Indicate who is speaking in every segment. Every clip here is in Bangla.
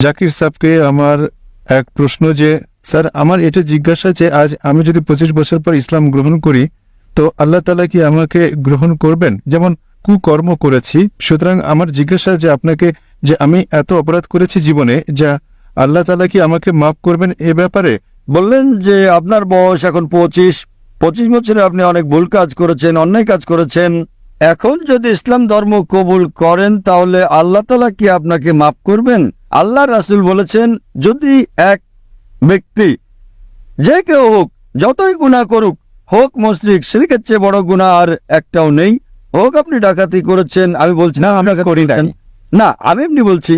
Speaker 1: জাকির সাহেবকে আমার এক প্রশ্ন যে, স্যার, আমার এটা জিজ্ঞাসা যে, আজ আমি যদি পঁচিশ বছর পর ইসলাম গ্রহণ করি, তো আল্লাহ তালা কি আমাকে গ্রহণ করবেন? যেমন, কুকর্ম করেছি, সুতরাং আমার জিজ্ঞাসা যে, আপনাকে যে আমি এত অপরাধ করেছি জীবনে, যা আল্লাহ তালা কি আমাকে মাফ করবেন এ ব্যাপারে?
Speaker 2: বললেন যে, আপনার বয়স এখন পঁচিশ পঁচিশ বছরে আপনি অনেক ভুল কাজ করেছেন, অন্যায় কাজ করেছেন। এখন যদি ইসলাম ধর্ম কবুল করেন তাহলে আল্লাহ তালা কি আপনাকে মাফ করবেন? আল্লাহ রাসুল বলেছেন যদি এক ব্যক্তি যে কেউ হোক যতই গুণা করুক হোক মসজিদ শিরিকের চেয়ে বড় গুণা আর একটাও নেই হোক আপনি ডাকাতি করেছেন আমি বলছি না আমরা করি না আমি এমনি বলছি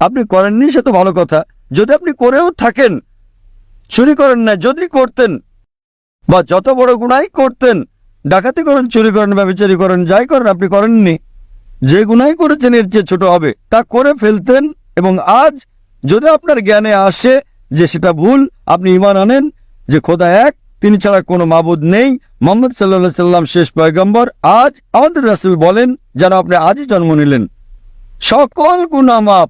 Speaker 2: আপনি করেননি সে তো ভালো কথা। যদি আপনি করেও থাকেন চুরি করেন না যদি করতেন বা যত বড় গুণাই করতেন ডাকাতি করেন, চুরি করেন, ব্যবচারি করেন, যাই করেন, আপনি করেননি। যে গুণাই করেছেন, এর চেয়ে ছোট হবে। তা করে ফেলতেন এবং আজ যদি আপনার জ্ঞানে আসে যে সেটা ভুল, আপনি ইমান আনেন, যে খোদা এক, তিনি ছাড়া কোনো মাবুদ নেই। মোহাম্মদ সাল্লাহ সাল্লাম শেষ পয়গম্বর। আজ আমাদের রাসুল বলেন যেন আপনি আজই জন্ম নিলেন, সকল গুণা মাপ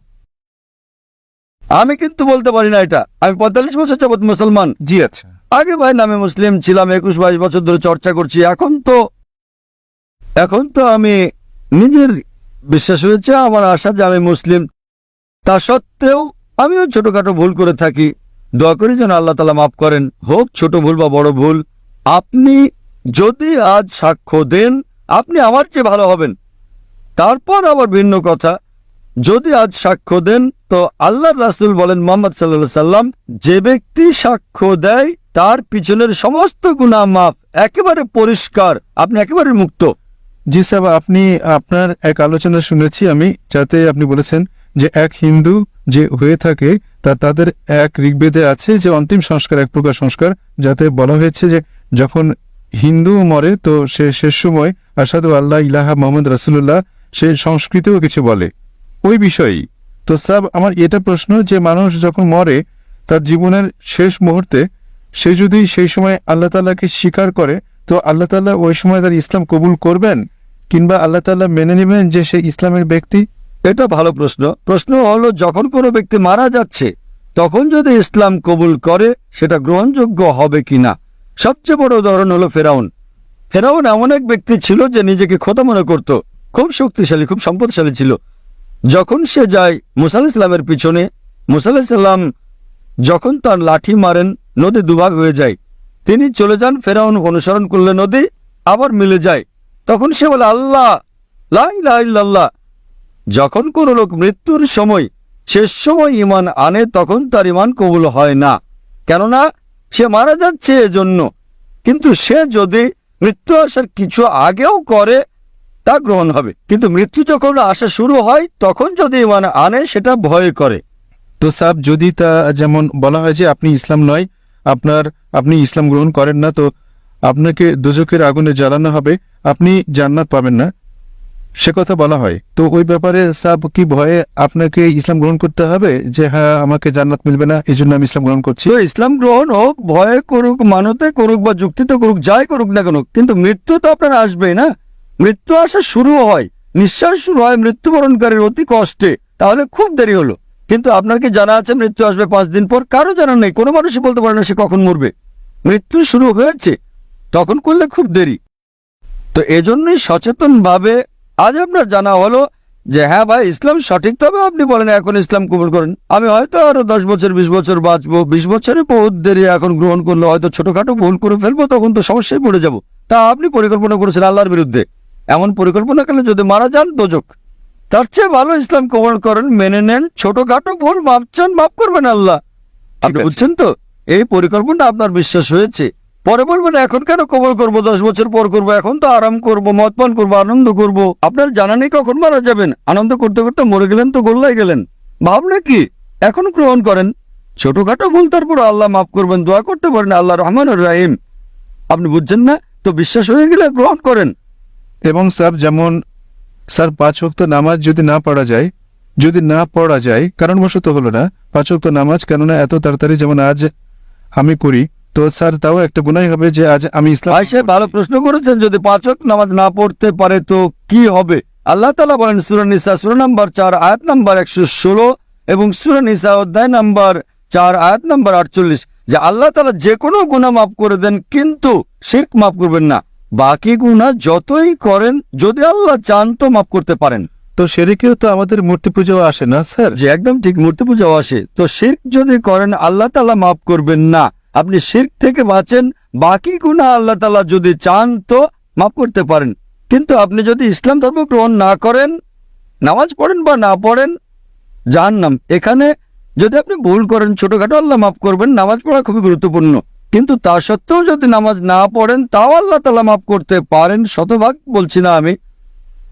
Speaker 2: আমি কিন্তু বলতে পারি না এটা। আমি পঁয়তাল্লিশ বছর যাবৎ মুসলমান।
Speaker 1: জি আচ্ছা।
Speaker 2: আগে ভাই নামে মুসলিম ছিলাম একুশ বাইশ বছর ধরে চর্চা করছি। এখন তো এখন তো আমি নিজের বিশ্বাস হয়েছে, আমার আশা যে আমি মুসলিম। তা সত্ত্বেও আমিও ছোটখাটো ভুল করে থাকি। দোয়া করি যেন আল্লাহ তালা মাফ করেন। হোক, ছোট ভুল বা বড় ভুল, আপনি যদি আজ সাক্ষ্য দেন, আপনি আমার চেয়ে ভালো হবেন। তারপর আবার ভিন্ন কথা। যদি আজ সাক্ষ্য দেন, তো আল্লাহ রাসুল বলেন মোহাম্মদ সাল্লা সাল্লাম যে ব্যক্তি সাক্ষ্য দেয় তার পিছনের সমস্ত গুণা মাফ একেবারে পরিষ্কার, আপনি একেবারে মুক্ত।
Speaker 1: জি সাহেব আপনি, আপনার এক আলোচনা শুনেছি আমি, যাতে আপনি বলেছেন যে এক হিন্দু যে হয়ে থাকে, তা তাদের এক ঋগ্বেদে আছে যে অন্তিম সংস্কার, এক প্রকার সংস্কার, যাতে বলা হয়েছে যে যখন হিন্দু মরে, তো সে শেষ সময় আসাদু আল্লাহ ইলাহা মোহাম্মদ রাসুল্লাহ সে সংস্কৃতেও কিছু বলে। ওই বিষয়েই। তো সাব আমার এটা প্রশ্ন যে মানুষ যখন মরে, তার জীবনের শেষ মুহূর্তে সে যদি সেই সময় আল্লাহ তাল্লাহকে স্বীকার করে, তো আল্লাহ তাল্লাহ ওই সময় তার ইসলাম কবুল করবেন? কিংবা আল্লাহ তাল্লাহ মেনে নেবেন যে সে ইসলামের ব্যক্তি?
Speaker 2: এটা ভালো প্রশ্ন। প্রশ্ন হলো, যখন কোনো ব্যক্তি মারা যাচ্ছে, তখন যদি ইসলাম কবুল করে, সেটা গ্রহণযোগ্য হবে কিনা? সবচেয়ে বড় উদাহরণ হলো ফেরাউন। ফেরাউন এমন এক ব্যক্তি ছিল যে নিজেকে খোদা মনে করত। খুব শক্তিশালী, খুব সম্পদশালী ছিল। যখন সে যায় মুসাল ইসলামের পিছনে মুসাল ইসলাম যখন তার লাঠি মারেন নদী দুভাগ হয়ে যায়। তিনি চলে যান, ফেরাউন অনুসরণ করলে নদী আবার মিলে যায়। তখন সে বলে, আল্লাহ, লা ইলাহা ইল্লাল্লাহ। যখন কোনো লোক মৃত্যুর সময় শেষ সময় ইমান আনে, তখন তার ইমান কবুল হয় না। কেননা সে মারা যাচ্ছে এজন্য। কিন্তু সে যদি মৃত্যু আসার কিছু আগেও করে, তা গ্রহণ হবে। কিন্তু মৃত্যু যখন আসা শুরু হয়, তখন যদি ইমান আনে, সেটা ভয় করে।
Speaker 1: তো সাব যদি তা যেমন বলা হয় যে আপনি ইসলাম নয় আপনার, আপনি ইসলাম গ্রহণ করেন না, তো আপনাকে দুজকের আগুনে জ্বালানো হবে, আপনি জান্নাত পাবেন না। সে কথা বলা হয়। তো ওই ব্যাপারে সাব কি ভয়ে আপনাকে ইসলাম গ্রহণ করতে হবে? যে হ্যাঁ আমাকে জান্নাত মিলবে না, এই জন্য আমি ইসলাম গ্রহণ করছি।
Speaker 2: ইসলাম গ্রহণ হোক, ভয়ে করুক, মানতে করুক বা যুক্তিতে করুক, যাই করুক না কেন, কিন্তু মৃত্যু তো আপনার আসবেই না। মৃত্যু আসা শুরু হয়, নিঃশ্বাস শুরু হয় মৃত্যুবরণকারীর অতি কষ্টে, তাহলে খুব দেরি হলো। কিন্তু আপনার কি জানা আছে মৃত্যু আসবে পাঁচ দিন পর? কারও জানা নেই। কোনো মানুষই বলতে পারে না সে কখন মরবে। মৃত্যু শুরু হয়েছে, তখন করলে খুব দেরি। তো এজন্যই সচেতনভাবে আজ আপনার জানা হলো যে হ্যাঁ ভাই, ইসলাম সঠিক, তবে আপনি বলেন এখন ইসলাম কবুল করেন। আমি হয়তো আরও দশ বছর, বিশ বছর বাঁচবো, বিশ বছরে বহুত দেরি এখন গ্রহণ করলে হয়তো ছোটখাটো ভুল করে ফেলব, তখন তো সমস্যায় পড়ে যাব। তা আপনি পরিকল্পনা করেছেন আল্লাহর বিরুদ্ধে। এমন পরিকল্পনা করলে যদি মারা যান, দোজক। তার চেয়ে ভালো ইসলাম কবল করেন মেনে নেন ছোটখাটো ভুল মাপ চান মাফ করবেন আল্লাহ। আপনি বুঝছেন তো? এই পরিকল্পনা আপনার বিশ্বাস হয়েছে। পরে বলবেন এখন কেন কবল করব? দশ বছর পর করব এখন তো আরাম করব মদ পান করব আনন্দ করব। আপনার জানা নেই কখন মারা যাবেন। আনন্দ করতে করতে মরে গেলেন তো গোল্লাই গেলেন। ভাবনা কি? এখন গ্রহণ করেন। ছোটখাটো ভুল তারপর আল্লাহ মাফ করবেন দোয়া করতে পারেন আল্লাহ রহমান রাহিম। আপনি বুঝছেন না? তো বিশ্বাস হয়ে গেলে গ্রহণ করেন।
Speaker 1: এবং স্যার যেমন স্যার, পাঁচ ওয়াক্ত নামাজ যদি না পড়া যায়, যদি না পড়া যায়, কারণবশত হলো না, পাঁচ ওয়াক্ত নামাজ কেননা এত তাড়াতাড়ি যেমন আজ আমি করি, তো স্যার, তাও একটা গুনাই হবে যে আজ আমি ইসলাম
Speaker 2: ভালো প্রশ্ন করেছেন, যদি পাঁচক নামাজ না পড়তে পারে তো কি হবে? আল্লাহ তালা বলেন সুরানিসা সুরা নাম্বার চার, আয়াত নাম্বার একশো ষোলো এবং সুরা নিসা অধ্যায় নাম্বার চার, আয়াত নাম্বার আটচল্লিশ। যে আল্লাহ তালা যে কোনো গুণা মাফ করে দেন, কিন্তু শির্ক মাফ করবেন না। বাকি গুণা যতই করেন যদি আল্লাহ চান তো মাফ করতে পারেন।
Speaker 1: তো সেরেকেও তো আমাদের মূর্তি পুজো আসে না স্যার?
Speaker 2: যে একদম ঠিক মূর্তি পূজাও আসে। তো শির্ক যদি করেন আল্লাহ তালা মাফ করবেন না। আপনি শির্ক থেকে বাঁচেন বাকি গুণা আল্লাহ তালা যদি চান তো মাফ করতে পারেন। কিন্তু আপনি যদি ইসলাম ধর্ম গ্রহণ না করেন নামাজ পড়েন বা না পড়েন জাহান্নাম। এখানে যদি আপনি ভুল করেন ছোটখাটো আল্লাহ মাফ করবেন নামাজ পড়া খুবই গুরুত্বপূর্ণ। কিন্তু তা সত্ত্বেও যদি নামাজ না পড়েন, তাও আল্লাহ তালা মাফ করতে পারেন, শতভাগ বলছি না আমি।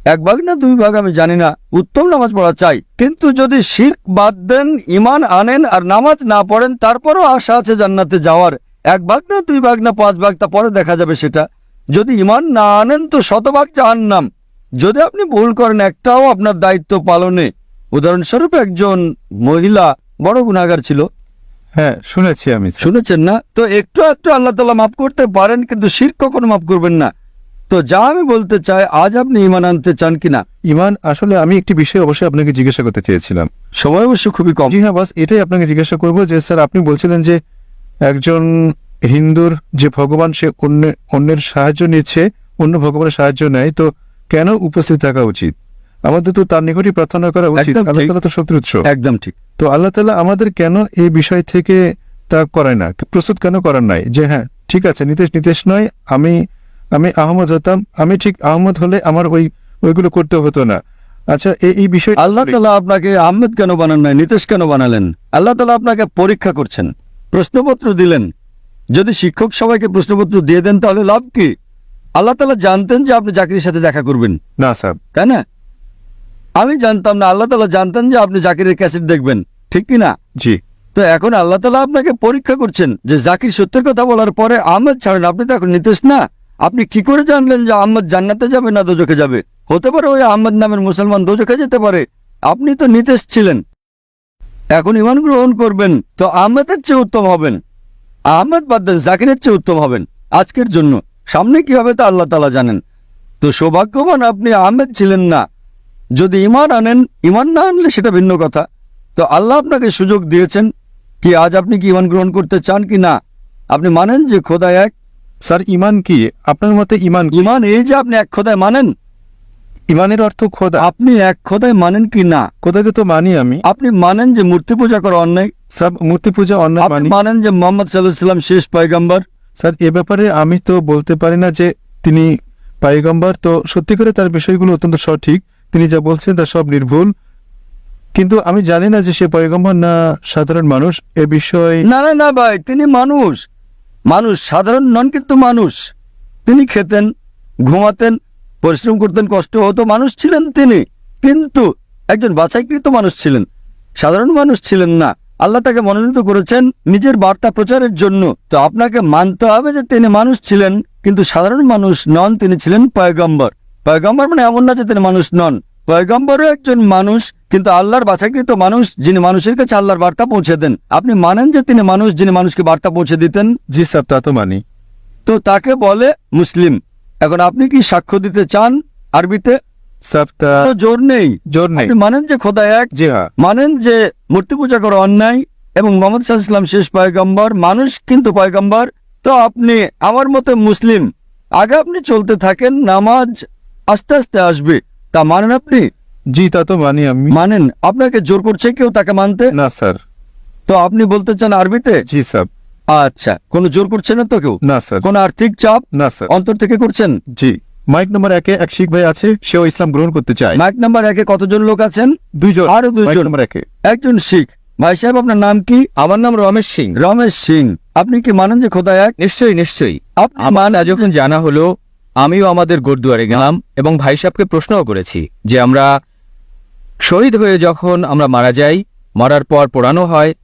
Speaker 2: এক ভাগ না দুই ভাগ আমি জানি না, উত্তম নামাজ পড়া চাই। কিন্তু যদি শিখ বাদ দেন ইমান আনেন আর নামাজ না পড়েন, তারপরও আশা আছে জান্নাতে যাওয়ার। এক ভাগ না দুই ভাগ না পাঁচ ভাগ, তা পরে দেখা যাবে সেটা। যদি ইমান না আনেন, তো শতভাগ জাহান্নাম। যদি আপনি ভুল করেন, একটাও আপনার দায়িত্ব পালনে। উদাহরণস্বরূপ একজন মহিলা, বড় গুণাগার ছিল।
Speaker 1: হ্যাঁ শুনেছি আমি
Speaker 2: শুনেছেন না? তো একটু একটু আল্লাহ তালা মাফ করতে পারেন কিন্তু শির কখনো মাফ করবেন না। তো যা আমি বলতে চাই আজ আপনি ইমান আনতে চান কিনা?
Speaker 1: ইমান আসলে আমি একটি বিষয় অবশ্যই আপনাকে জিজ্ঞাসা করতে চেয়েছিলাম।
Speaker 2: সময় অবশ্য খুবই কম।
Speaker 1: জি হ্যাঁ বাস এটাই আপনাকে জিজ্ঞাসা করব যে স্যার আপনি বলছিলেন যে একজন হিন্দুর যে ভগবান সে অন্য অন্যের সাহায্য নিচ্ছে অন্য ভগবানের সাহায্য নেয় তো কেন উপস্থিত থাকা উচিত? আমাদের তো তার নিকটই প্রার্থনা করা উচিত। আল্লাহ তালা তো শক্তির উৎস।
Speaker 2: একদম ঠিক।
Speaker 1: তো আল্লাহ তালা আমাদের কেন এই বিষয় থেকে তা করায় না? প্রস্তুত কেন করার নাই? যে হ্যাঁ ঠিক আছে নিতেশ নিতেশ নয় আমি আমি আহমদ হতাম আমি ঠিক আহমদ হলে আমার ওই ওইগুলো করতে হতো না। আচ্ছা এই এই বিষয়
Speaker 2: আল্লাহ তালা আপনাকে আহমেদ কেন বানান নাই নিতেশ কেন বানালেন? আল্লাহ তালা আপনাকে পরীক্ষা করছেন প্রশ্নপত্র দিলেন। যদি শিক্ষক সবাইকে প্রশ্নপত্র দিয়ে দেন তাহলে লাভ কি? আল্লাহ তালা জানতেন যে আপনি চাকরির সাথে দেখা করবেন।
Speaker 1: না স্যার।
Speaker 2: তাই না? আমি জানতাম না আল্লাহ তালা জানতেন যে আপনি জাকিরের ক্যাসেট দেখবেন ঠিক কি না
Speaker 1: জি।
Speaker 2: তো এখন আল্লাহ তালা আপনাকে পরীক্ষা করছেন যে জাকির সত্যের কথা বলার পরে আহমদ ছাড়েন আপনি তো এখন নিতেশ না। আপনি কি করে জানলেন যে আহমদ জান্নাতে যাবে না দোজখে যাবে? হতে পারে ওই আহমদ নামের মুসলমান দোজখে যেতে পারে। আপনি তো নিতেশ ছিলেন। এখন ইমান গ্রহণ করবেন তো আহমেদের চেয়ে উত্তম হবেন। আহমেদ বাদ দেন জাকিরের চেয়ে উত্তম হবেন আজকের জন্য। সামনে কি হবে তা আল্লাহ তালা জানেন। তো সৌভাগ্যবান আপনি আহমেদ ছিলেন না। যদি ইমান আনেন ইমান না আনলে সেটা ভিন্ন কথা। তো আল্লাহ আপনাকে সুযোগ দিয়েছেন কি আজ আপনি কি ইমান গ্রহণ করতে চান কি না। আপনি মানেন যে খোদায় এক।
Speaker 1: স্যার ইমান কি? আপনার মতে ইমান
Speaker 2: ইমান এই যে আপনি এক খোদায় মানেন।
Speaker 1: ইমানের অর্থ খোদা।
Speaker 2: আপনি এক খোদায় মানেন কি না।
Speaker 1: খোদাকে তো মানি আমি।
Speaker 2: আপনি মানেন যে মূর্তি পূজা করা অন্যায়।
Speaker 1: সব মূর্তি পূজা অন্যায়
Speaker 2: আপনি মানেন যে মোহাম্মদ সাল্লাহ সাল্লাম শেষ পয়গাম্বর।
Speaker 1: স্যার এ ব্যাপারে আমি তো বলতে পারি না যে তিনি পাইগম্বর তো সত্যি করে তার বিষয়গুলো অত্যন্ত সঠিক। তিনি যা বলছেন তা সব নির্ভুল। কিন্তু আমি জানি না যে সে পয়গম্বর না সাধারণ মানুষ, এ বিষয়ে
Speaker 2: না না না ভাই, তিনি মানুষ। মানুষ, সাধারণ নন কিন্তু মানুষ। তিনি খেতেন, ঘুমাতেন, পরিশ্রম করতেন, কষ্ট হতো, মানুষ ছিলেন তিনি। কিন্তু একজন বাছাইকৃত মানুষ ছিলেন। সাধারণ মানুষ ছিলেন না। আল্লাহ তাকে মনোনীত করেছেন নিজের বার্তা প্রচারের জন্য। তো আপনাকে মানতে হবে যে তিনি মানুষ ছিলেন, কিন্তু সাধারণ মানুষ নন, তিনি ছিলেন পয়গম্বর। পয়গম্বর মানে এমন না যে তিনি মানুষ নন। পয়গম্বরও একজন মানুষ কিন্তু আল্লাহর বাছাইকৃত মানুষ যিনি মানুষের কাছে আল্লাহর বার্তা পৌঁছে দেন। আপনি মানেন যে তিনি মানুষ যিনি মানুষকে বার্তা পৌঁছে দিতেন?
Speaker 1: জি স্যার তা তো মানি।
Speaker 2: তো তাকে বলে মুসলিম। এখন আপনি কি সাক্ষ্য দিতে চান আরবিতে? জোর নেই।
Speaker 1: জোর নেই।
Speaker 2: আপনি মানেন যে খোদা এক
Speaker 1: জি হ্যাঁ।
Speaker 2: মানেন যে মূর্তি পূজা করা অন্যায় এবং মোহাম্মদ সাল্লাম শেষ পয়গম্বর মানুষ কিন্তু পয়গম্বর। তো আপনি আমার মতে মুসলিম। আগে আপনি চলতে থাকেন নামাজ আস্তে আস্তে আসবে। তা মানেন আপনি?
Speaker 1: জি তা তো মানি আমি।
Speaker 2: মানেন আপনাকে জোর করছে কেউ তাকে মানতে?
Speaker 1: না স্যার।
Speaker 2: তো আপনি বলতে চান আরবিতে?
Speaker 1: জি স্যার।
Speaker 2: আচ্ছা কোনো জোর করছে না তো কেউ?
Speaker 1: না স্যার।
Speaker 2: কোন আর্থিক চাপ?
Speaker 1: না স্যার।
Speaker 2: অন্তর থেকে করছেন?
Speaker 1: জি। মাইক নম্বর একে এক শিখ ভাই আছে সেও ইসলাম গ্রহণ করতে চায়।
Speaker 2: মাইক নাম্বার একে কতজন লোক আছেন?
Speaker 1: দুইজন।
Speaker 2: আরও দুইজন।
Speaker 1: মাইক নম্বর একে।
Speaker 2: একজন শিখ। ভাই সাহেব আপনার নাম কি?
Speaker 3: আমার নাম রমেশ সিং।
Speaker 2: রমেশ সিং। আপনি কি মানেন যে খোদা এক?
Speaker 3: নিশ্চয়ই নিশ্চয়ই।
Speaker 2: আপনি
Speaker 3: আমার
Speaker 2: মানেন
Speaker 3: যখন জানা হলো আমিও আমাদের গোরদুয়ারে গেলাম এবং ভাই সাহেবকে প্রশ্নও করেছি যে আমরা শহীদ হয়ে যখন আমরা মারা যাই, মরার পর পোড়ানো হয়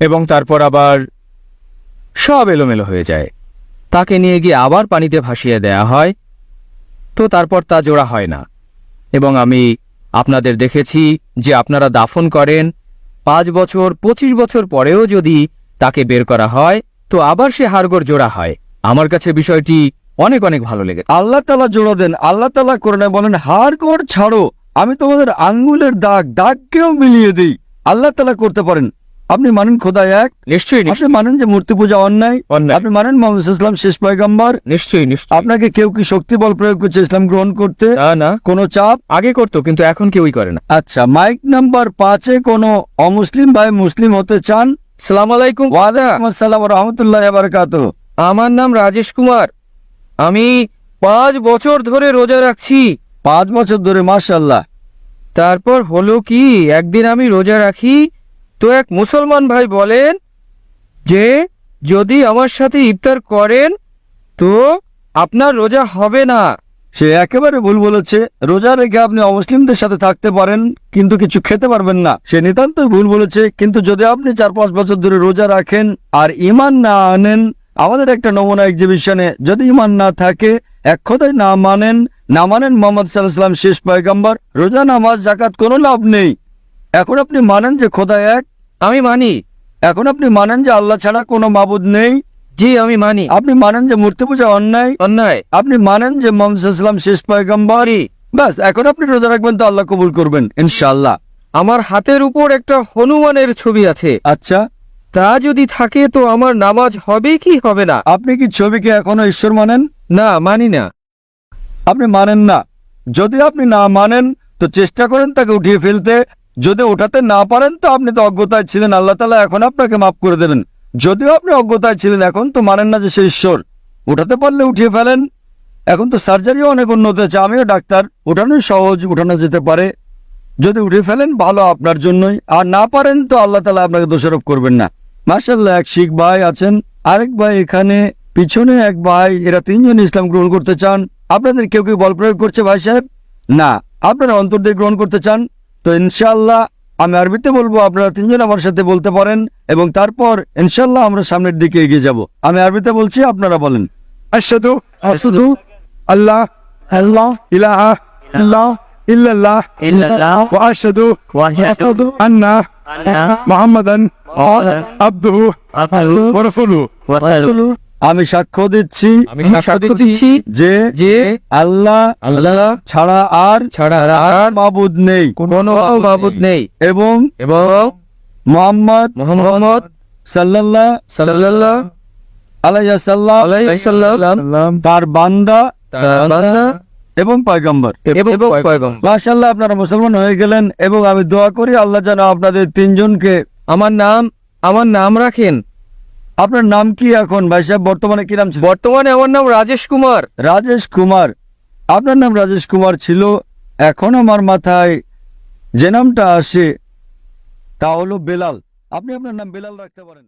Speaker 3: এবং তারপর আবার সব এলোমেলো হয়ে যায়। তাকে নিয়ে গিয়ে আবার পানিতে ভাসিয়ে দেয়া হয়। তো তারপর তা জোড়া হয় না। এবং আমি আপনাদের দেখেছি যে আপনারা দাফন করেন, পাঁচ বছর, পঁচিশ বছর পরেও যদি তাকে বের করা হয়, তো আবার সে হাড়গোড় জোড়া হয়। আমার কাছে বিষয়টি অনেক অনেক ভালো লেগে
Speaker 2: আল্লাহ তালা জোড়া দেন। আল্লাহ তালা করে নেয় বলেন হাড় কর ছাড়ো। আমি তোমাদের আঙ্গুলের দাগ দাগকেও মিলিয়ে দিই। আল্লাহ তালা করতে পারেন। আপনি মানেন খোদা এক?
Speaker 3: নিশ্চয়ই
Speaker 2: আপনি মানেন যে মূর্তি পূজা অন্যায়?
Speaker 3: অন্যায়।
Speaker 2: আপনি মানেন মোহাম্মদ ইসলাম শেষ পয়গাম্বার?
Speaker 3: নিশ্চয়ই নিশ্চয়ই।
Speaker 2: আপনাকে কেউ কি শক্তি বল প্রয়োগ করছে ইসলাম গ্রহণ করতে?
Speaker 3: না না।
Speaker 2: কোনো চাপ?
Speaker 3: আগে করতো কিন্তু এখন কেউই করে না।
Speaker 2: আচ্ছা মাইক নাম্বার পাঁচে কোনো অমুসলিম ভাই মুসলিম হতে চান?
Speaker 3: সালাম আলাইকুম।
Speaker 2: ওয়ালাইকুম আসসালাম রহমতুল্লাহ বারকাত
Speaker 3: আমার নাম রাজেশ কুমার। আমি পাঁচ বছর ধরে রোজা রাখছি।
Speaker 2: পাঁচ বছর ধরে মাশাল্লাহ
Speaker 3: তারপর হলো কি? একদিন আমি রোজা রাখি। তো এক মুসলমান ভাই বলেন যে যদি আমার সাথে ইফতার করেন তো আপনার রোজা হবে না।
Speaker 2: সে একেবারে ভুল বলেছে। রোজা রেখে আপনি অমুসলিমদের সাথে থাকতে পারেন কিন্তু কিছু খেতে পারবেন না। সে নিতান্তই ভুল বলেছে কিন্তু যদি আপনি চার পাঁচ বছর ধরে রোজা রাখেন আর ইমান না আনেন আমাদের একটা নমুনা এক্সিবিশনে যদি ইমান না থাকে এক কথায় না মানেন না মানেন মোহাম্মদ সাল্লাহাম শেষ পয়গাম্বার রোজা নামাজ জাকাত কোনো লাভ নেই। এখন আপনি মানেন যে খোদা এক?
Speaker 3: আমি মানি।
Speaker 2: এখন আপনি মানেন যে আল্লাহ ছাড়া কোনো মাবুদ নেই?
Speaker 3: জি আমি মানি।
Speaker 2: আপনি মানেন যে মূর্তি পূজা অন্যায়?
Speaker 3: অন্যায়।
Speaker 2: আপনি মানেন যে মোহাম্মদ শেষ পয়গাম্বার?
Speaker 3: মানি।
Speaker 2: ব্যাস এখন আপনি রোজা রাখবেন তো আল্লাহ কবুল করবেন ইনশাআল্লাহ।
Speaker 3: আমার হাতের উপর একটা হনুমানের ছবি আছে।
Speaker 2: আচ্ছা।
Speaker 3: তা যদি থাকে তো আমার নামাজ হবে কি হবে না?
Speaker 2: আপনি কি ছবিকে এখনও ঈশ্বর মানেন?
Speaker 3: না মানি না।
Speaker 2: আপনি মানেন না। যদি আপনি না মানেন তো চেষ্টা করেন তাকে উঠিয়ে ফেলতে। যদি ওঠাতে না পারেন তো আপনি তো অজ্ঞতায় ছিলেন। আল্লাহ তালা এখন আপনাকে মাফ করে দেবেন। যদিও আপনি অজ্ঞতায় ছিলেন এখন তো মানেন না যে সে ঈশ্বর। উঠাতে পারলে উঠিয়ে ফেলেন। এখন তো সার্জারিও অনেক উন্নত হয়েছে। আমিও ডাক্তার। ওঠানোই সহজ উঠানো যেতে পারে। যদি উঠে ফেলেন ভালো আপনার জন্যই। আর না পারেন তো আল্লাহ তালা আপনাকে দোষারোপ করবেন না। মার্শাল্লাহ এক শিখ ভাই আছেন। আরেক ভাই এখানে, পিছনে এক ভাই, এরা তিনজন ইসলাম গ্রহণ করতে চান। আপনাদের কেউ কেউ বল প্রয়োগ করছে ভাই সাহেব? না, আপনারা অন্তর দিয়ে গ্রহণ করতে চান। তো ইনশাল্লাহ আমি আরবিতে বলব, আপনারা তিনজন আমার সাথে বলতে পারেন এবং তারপর ইনশাল্লাহ আমরা সামনের দিকে এগিয়ে যাব। আমি আরবিতে বলছি, আপনারা বলেন।
Speaker 1: আল্লাহ আল্লাহ ইলাহা ইল্লাল্লাহ ইল্লাল্লাহ
Speaker 4: illallah
Speaker 1: ওয়া আশহাদু
Speaker 4: wa ashhadu
Speaker 1: আন্না
Speaker 4: anna
Speaker 1: মুহাম্মাদান
Speaker 4: Muhammadan
Speaker 1: আবদুহু
Speaker 4: abduhu
Speaker 1: ওয়া রাসূলুহু।
Speaker 4: wa rasuluhu
Speaker 2: আমি সাক্ষ্য দিচ্ছি
Speaker 3: আমি সাক্ষ্য দিচ্ছি
Speaker 2: যে
Speaker 3: যে
Speaker 2: আল্লাহ
Speaker 3: আল্লাহ
Speaker 2: ছাড়া আর
Speaker 3: ছাড়া আর
Speaker 2: মাবুদ নেই।
Speaker 3: কোনো মাবুদ নেই।
Speaker 2: এবং
Speaker 3: এবং
Speaker 2: মোহাম্মদ
Speaker 3: মোহাম্মদ
Speaker 2: সাল্লাল্লাহ
Speaker 3: সাল্লাল্লাহু
Speaker 2: আলাইসাল্লাম
Speaker 3: আলাইহি সাল্লাম
Speaker 2: তার বান্দা
Speaker 3: তার বান্দা
Speaker 2: এবং পয়গম্বর।
Speaker 3: এবং
Speaker 2: মাশাল্লাহ আপনারা মুসলমান হয়ে গেলেন এবং আমি দোয়া করি আল্লাহ যেন আপনাদের তিনজনকে
Speaker 3: আমার নাম আমার নাম রাখেন।
Speaker 2: আপনার নাম কি এখন? ভাই সাহেব বর্তমানে কি নাম ছিল?
Speaker 3: বর্তমানে আমার নাম রাজেশ কুমার।
Speaker 2: রাজেশ কুমার। আপনার নাম রাজেশ কুমার ছিল। এখন আমার মাথায় যে নামটা আসে তা হলো বেলাল। আপনি আপনার নাম বেলাল রাখতে পারেন।